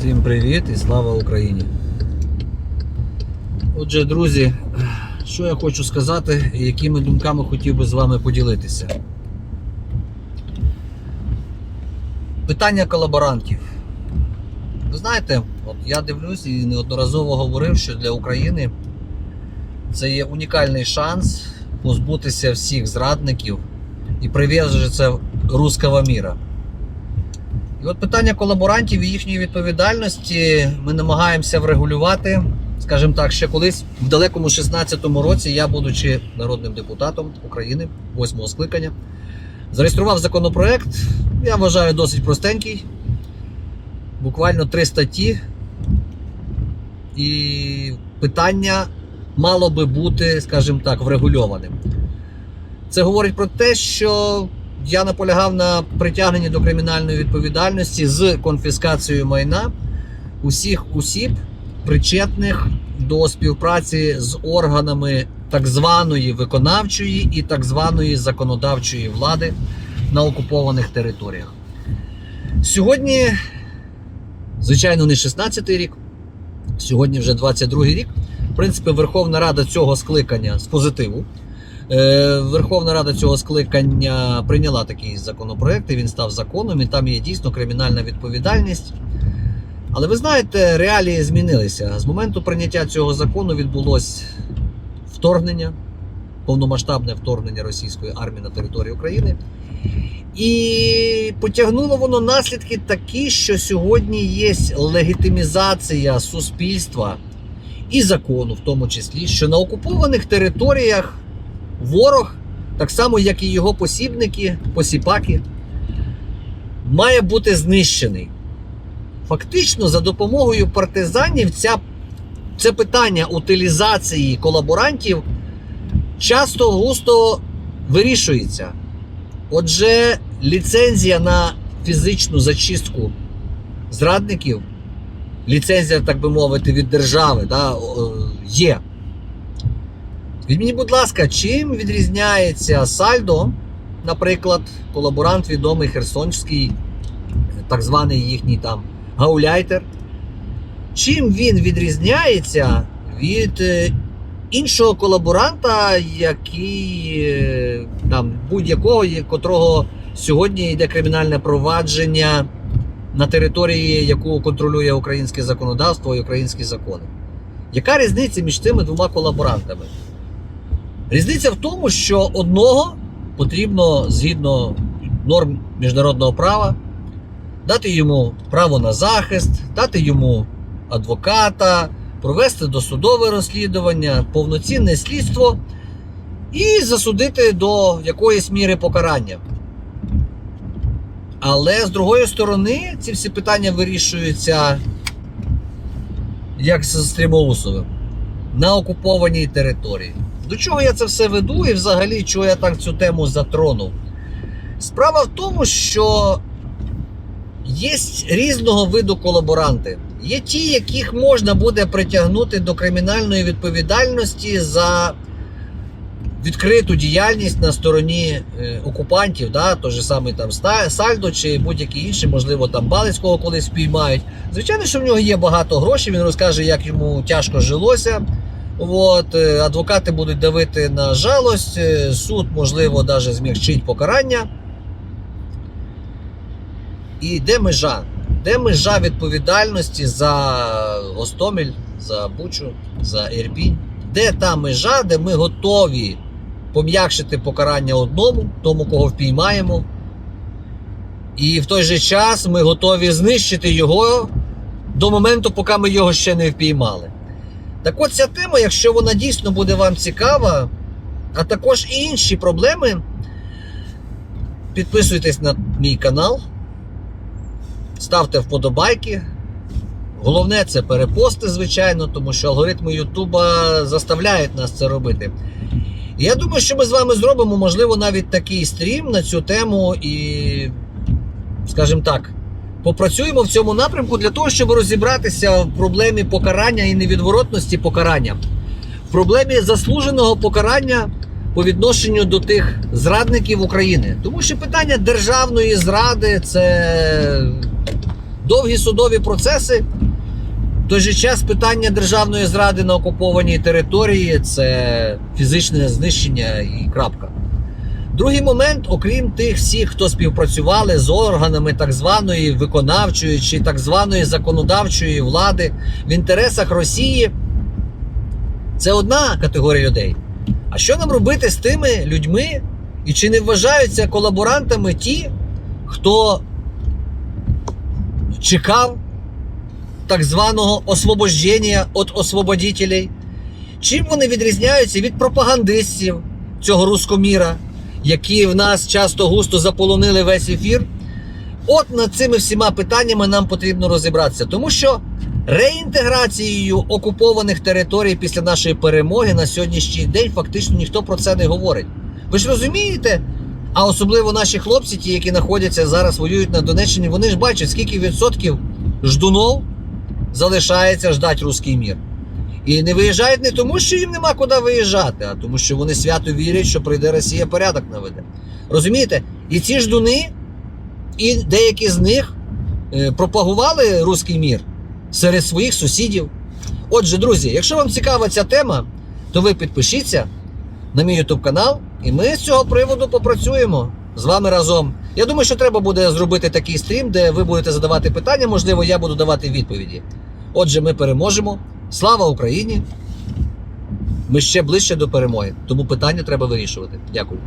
Всім привіт і слава Україні. Отже, друзі, що я хочу сказати і якими думками хотів би з вами поділитися. Питання колаборантів. Ви знаєте, от я дивлюсь і неодноразово говорив, що для України це є унікальний шанс позбутися всіх зрадників і прив'язується руского міра. І от питання колаборантів і їхньої відповідальності ми намагаємося врегулювати. Скажімо так, ще колись в далекому 16-му році я, будучи народним депутатом України, 8-го скликання, зареєстрував законопроект. Я вважаю досить простенький. Буквально три статті. І питання мало би бути, скажімо так, врегульованим. Це говорить про те, що я наполягав на притягненні до кримінальної відповідальності з конфіскацією майна усіх осіб, причетних до співпраці з органами так званої виконавчої і так званої законодавчої влади на окупованих територіях. Сьогодні, звичайно, не 16-й рік, сьогодні вже 22-й рік. В принципі, Верховна Рада цього скликання з позитиву. Е, Верховна Рада цього скликання прийняла такий законопроект, і він став законом, і там є дійсно кримінальна відповідальність. Але ви знаєте, реалії змінилися. З моменту прийняття цього закону відбулось вторгнення, повномасштабне вторгнення російської армії на територію України. І потягнуло воно наслідки такі, що сьогодні є легітимізація суспільства і закону, в тому числі, що на окупованих територіях ворог, так само як і його посібники, посіпаки, має бути знищений. Фактично, за допомогою партизанів ця, це питання утилізації колаборантів часто густо вирішується. Отже, ліцензія на фізичну зачистку зрадників, ліцензія, так би мовити, від держави да, є. Від мені, будь ласка, чим відрізняється Сальдо, наприклад, колаборант відомий Херсонський, так званий їхній там гауляйтер? Чим він відрізняється від е, іншого колаборанта, який е, там будь-якого, котрого сьогодні йде кримінальне провадження на території, яку контролює українське законодавство і українські закони? Яка різниця між цими двома колаборантами? Різниця в тому, що одного потрібно згідно норм міжнародного права дати йому право на захист, дати йому адвоката, провести досудове розслідування, повноцінне слідство і засудити до якоїсь міри покарання. Але з другої сторони, ці всі питання вирішуються як з Стрімоусовим на окупованій території. До чого я це все веду і взагалі чого я так цю тему затронув? Справа в тому, що є різного виду колаборанти. Є ті, яких можна буде притягнути до кримінальної відповідальності за відкриту діяльність на стороні е, окупантів, да, той же самий там Сальдо чи будь-які інші, можливо, там Балицького колись спіймають. Звичайно, що в нього є багато грошей, він розкаже, як йому тяжко жилося. От, е, адвокати будуть давити на жалость, е, суд, можливо, навіть змягчить покарання. І де межа? Де межа відповідальності за Гостомель, за Бучу, за Ірпінь? Де та межа, де ми готові пом'якшити покарання одному, тому, кого впіймаємо, і в той же час ми готові знищити його до моменту, поки ми його ще не впіймали. Так от ця тема, якщо вона дійсно буде вам цікава, а також і інші проблеми, підписуйтесь на мій канал, ставте вподобайки. Головне це перепости, звичайно, тому що алгоритми Ютуба заставляють нас це робити. Я думаю, що ми з вами зробимо, можливо, навіть такий стрім на цю тему і, скажімо так, попрацюємо в цьому напрямку для того, щоб розібратися в проблемі покарання і невідворотності покарання, в проблемі заслуженого покарання по відношенню до тих зрадників України. Тому що питання державної зради це довгі судові процеси. В той же час питання державної зради на окупованій території це фізичне знищення і крапка. Другий момент, окрім тих всіх, хто співпрацювали з органами так званої виконавчої чи так званої законодавчої влади в інтересах Росії, це одна категорія людей. А що нам робити з тими людьми, і чи не вважаються колаборантами ті, хто чекав так званого освобождення від освободітелей? Чим вони відрізняються від пропагандистів цього рускоміра, які в нас часто густо заполонили весь ефір? От над цими всіма питаннями нам потрібно розібратися, тому що реінтеграцією окупованих територій після нашої перемоги на сьогоднішній день фактично ніхто про це не говорить. Ви ж розумієте? А особливо наші хлопці, ті, які знаходяться зараз, воюють на Донеччині, вони ж бачать, скільки відсотків ждунов залишається ждати руський мір. І не виїжджають не тому, що їм нема куди виїжджати, а тому, що вони свято вірять, що прийде Росія порядок наведе. Розумієте? І ці ждуни, і деякі з них е, пропагували руський мір серед своїх сусідів. Отже, друзі, якщо вам цікава ця тема, то ви підпишіться на мій YouTube канал, і ми з цього приводу попрацюємо з вами разом. Я думаю, що треба буде зробити такий стрім, де ви будете задавати питання, можливо, я буду давати відповіді. Отже, ми переможемо. Слава Україні! Ми ще ближче до перемоги, тому питання треба вирішувати. Дякую.